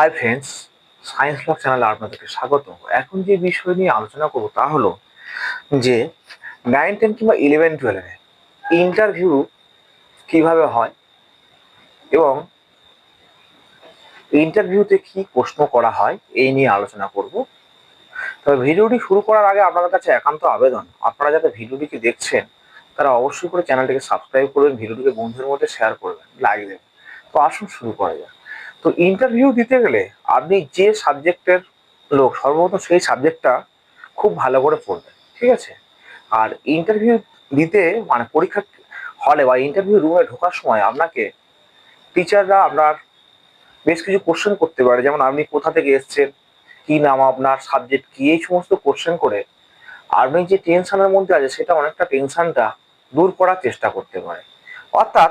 Hi friends science blog চ্যানেলে আপনাদেরকে স্বাগত এখন যে বিষয় নিয়ে আলোচনা করব তা হলো যে নাইন টেন কিংবা ইলেভেন টুয়েলভে ইন্টারভিউ কীভাবে হয় এবং ইন্টারভিউতে কি প্রশ্ন করা হয় এই নিয়ে আলোচনা করব। তবে ভিডিওটি শুরু করার আগে আপনাদের কাছে একান্ত আবেদন, আপনারা যাতে ভিডিওটিকে দেখছেন, তারা অবশ্যই করে চ্যানেলটিকে সাবস্ক্রাইব করবেন, ভিডিওটিকে বন্ধুদের মধ্যে শেয়ার করবেন লাইক দেবেন। তো আসুন শুরু করা যাক। তো ইন্টারভিউ দিতে গেলে আপনি যে সাবজেক্টের লোক, সর্বপ্রথম সেই সাবজেক্টটা খুব ভালো করে পড়বেন, ঠিক আছে? আর ইন্টারভিউ দিতে মানে পরীক্ষা হলে বা ইন্টারভিউ রুমে ঢোকার সময় আপনাকে টিচাররা আপনার বেশ কিছু কোশ্চেন করতে পারে। যেমন আপনি কোথা থেকে এসছেন, কি নাম আপনার সাবজেক্ট কি, এই সমস্ত কোশ্চেন করে আপনি যে টেনশনের মধ্যে আছে সেটা অনেকটা টেনশনটা দূর করার চেষ্টা করতে পারে অর্থাৎ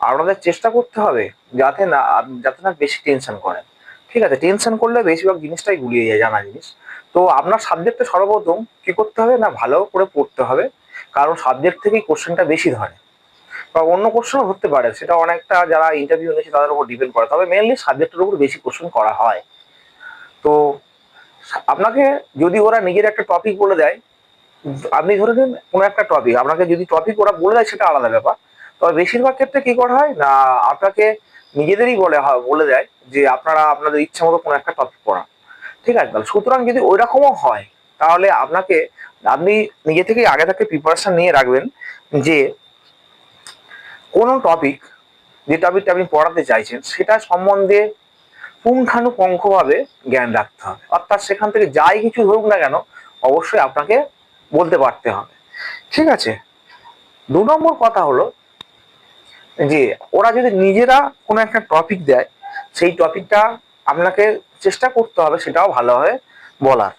আপনাদের চেষ্টা করতে হবে যাতে না যাতে না বেশি টেনশন করেন। ঠিক আছে টেনশন করলে বেশিরভাগ জিনিসটাই গুলিয়ে যায়, জানা জিনিস। তো আপনার সাবজেক্টে সর্বপ্রথম কি করতে হবে? না, ভালো করে পড়তে হবে। কারণ সাবজেক্ট থেকেই কোশ্চেনটা বেশি ধরে। বা অন্য কোশ্চেনও ধরতে পারে। সেটা অনেকটা যারা ইন্টারভিউ নিয়েছে, তাদের উপর ডিপেন্ড করে। তবে মেনলি সাবজেক্টের উপর বেশি কোশ্চেন করা হয়। তো আপনাকে যদি ওরা নিজের একটা টপিক বলে দেয়, আপনি ধরে নিন কোনো একটা টপিক আপনাকে যদি টপিক ওরা বলে দেয়, সেটা আলাদা ব্যাপার। তবে বেশিরভাগ ক্ষেত্রে কি করা হয়? না, আপনাকে নিজেদেরই বলে বলে দেয় যে আপনারা আপনাদের ইচ্ছা মতো কোনো একটা টপিক পড়ান। ঠিক আছে? তাহলে সুতরাং যদি ওই রকমও হয়, তাহলে আপনাকে, আপনি নিজে থেকেই আগে থেকে প্রিপারেশন নিয়ে রাখবেন যে কোনো টপিক যে টপিকটা আপনি পড়াতে চাইছেন, সেটা সম্বন্ধে পুঙ্খানুপুঙ্খভাবে জ্ঞান রাখতে হবে। অর্থাৎ সেখান থেকে যাই কিছু হোক না কেন, অবশ্যই আপনাকে বলতে পারতে হবে। ঠিক আছে? দু নম্বর কথা হলো যে ওরা যদি নিজেরা কোনো একটা টপিক দেয়, সেই টপিকটা আপনাকে চেষ্টা করতে হবে, সেটাও ভালোভাবে বলার।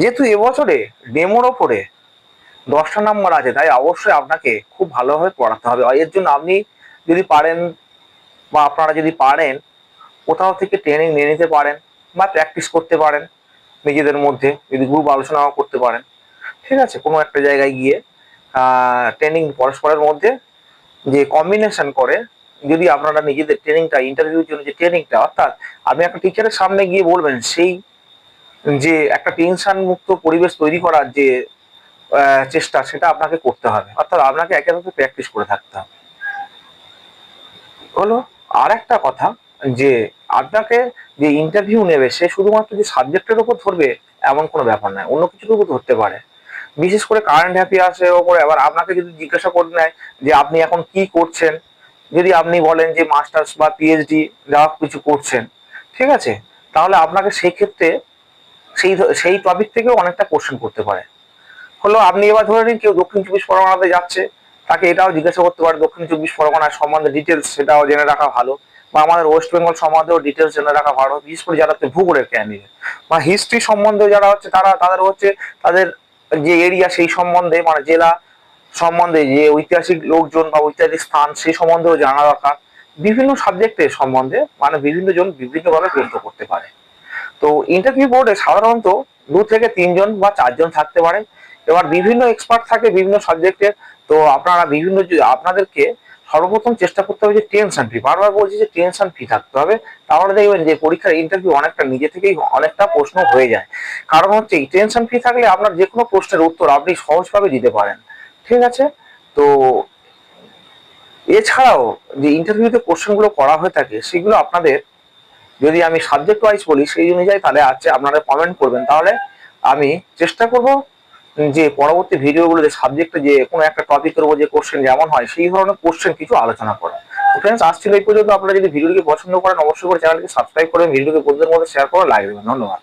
যেহেতু এবছরে ডেমোর ওপরে দশটা নাম্বার আছে, তাই অবশ্যই আপনাকে খুব ভালোভাবে পড়াতে হবে। এর জন্য আপনি যদি পারেন বা আপনারা যদি পারেন, কোথাও থেকে ট্রেনিং নিয়ে নিতে পারেন বা প্র্যাকটিস করতে পারেন নিজেদের মধ্যে, যদি গ্রুপ আলোচনাও করতে পারেন, ঠিক আছে? কোনো একটা জায়গায় গিয়ে ট্রেনিং পরস্পরের মধ্যে যে কম্বিনেশন করে, যদি আপনারা নিজেদের ট্রেনিংটা ইন্টারভিউর জন্য যে ট্রেনিংটা, অর্থাৎ আপনি একটা টিচারের সামনে গিয়ে বলবেন, সেই যে একটা টেনশন মুক্ত পরিবেশ তৈরি করার যে চেষ্টা, সেটা আপনাকে করতে হবে। অর্থাৎ আপনাকে একে একে প্র্যাকটিস করে থাকতে হবে। হলো? আর একটা কথা, যে আপনাকে যে ইন্টারভিউ নেবে, সে শুধুমাত্র যে সাবজেক্টের উপর ধরবে, এমন কোনো ব্যাপার নয়। অন্য কিছুর উপর ধরতে পারে। বিশেষ করে কারেন্ট অ্যাফেয়ার্সের ওপরে আবার আপনাকে যদি জিজ্ঞাসা করে নেয় যে আপনি এখন কি করছেন, যদি আপনি বলেন যে মাস্টার্স বা পিএইচডি যা কিছু করছেন, ঠিক আছে? তাহলে আপনাকে সেই ক্ষেত্রে সেই সেই টপিক থেকেও অনেকটা কোশ্চেন করতে পারে। হলো আপনি এবার ধরে নিন কেউ দক্ষিণ চব্বিশ পরগনাতে যাচ্ছে, তাকে এটাও জিজ্ঞাসা করতে পারে, দক্ষিণ চব্বিশ পরগনার সম্বন্ধে ডিটেলস সেটাও জেনে রাখা ভালো, বা আমাদের ওয়েস্ট বেঙ্গল সম্বন্ধেও ডিটেলস জেনে রাখা ভালো, বিশেষ করে যারা হচ্ছে ভূগোলের ক্যান্ডিডেট বা হিস্ট্রি সম্বন্ধে যারা হচ্ছে তারা, তাদের হচ্ছে তাদের যে এরিয়া সেই সম্বন্ধে মানে জেলা সম্বন্ধে যে ঐতিহাসিক লোকজন বা ঐতিহাসিক স্থান সেই সম্বন্ধেও জানা দরকার। বিভিন্ন সাবজেক্টের সম্বন্ধে মানে বিভিন্ন জন বিভিন্নভাবে প্রশ্ন করতে পারে। তো ইন্টারভিউ বোর্ডে সাধারণত দু থেকে তিনজন বা চারজন থাকতে পারে। এবার বিভিন্ন এক্সপার্ট থাকে বিভিন্ন সাবজেক্টের তো আপনারা বিভিন্ন আপনাদেরকে সর্বপ্রথম চেষ্টা করতে হবে যে টেনশন ফ্রি বারবার বলছি যে টেনশন ফ্রি থাকতে হবে। তাহলে দেখবেন যে পরীক্ষার ইন্টারভিউ অনেকটা নিজে থেকেই অনেকটা প্রশ্ন হয়ে যায়। কারণ হচ্ছে এই টেনশন ফ্রি থাকলে আপনার যে কোনো প্রশ্নের উত্তর আপনি সহজভাবে দিতে পারেন। ঠিক আছে? তো এছাড়াও যে ইন্টারভিউতে কোশ্চেনগুলো করা হয়ে থাকে, সেগুলো আপনাদের যদি আমি সাবজেক্ট ওয়াইজ বলি, সেই অনুযায়ী তাহলে আছে, আপনারা কমেন্ট করবেন। তাহলে আমি চেষ্টা করব যে পরবর্তী ভিডিওগুলোতে সাবজেক্টে যে কোনো একটা টপিকের উপর যে কোশ্চেন যেমন হয়, সেই ধরনের কোশ্চেন কিছু আলোচনা করা। ফ্রেন্ডস আসছিল এই পর্যন্ত। আপনারা যদি ভিডিওটিকে পছন্দ করেন, অবশ্যই করে চ্যানেলকে সাবস্ক্রাইব করে ভিডিওকে বন্ধুদের মধ্যে শেয়ার করে লাইক দেবেন। ধন্যবাদ।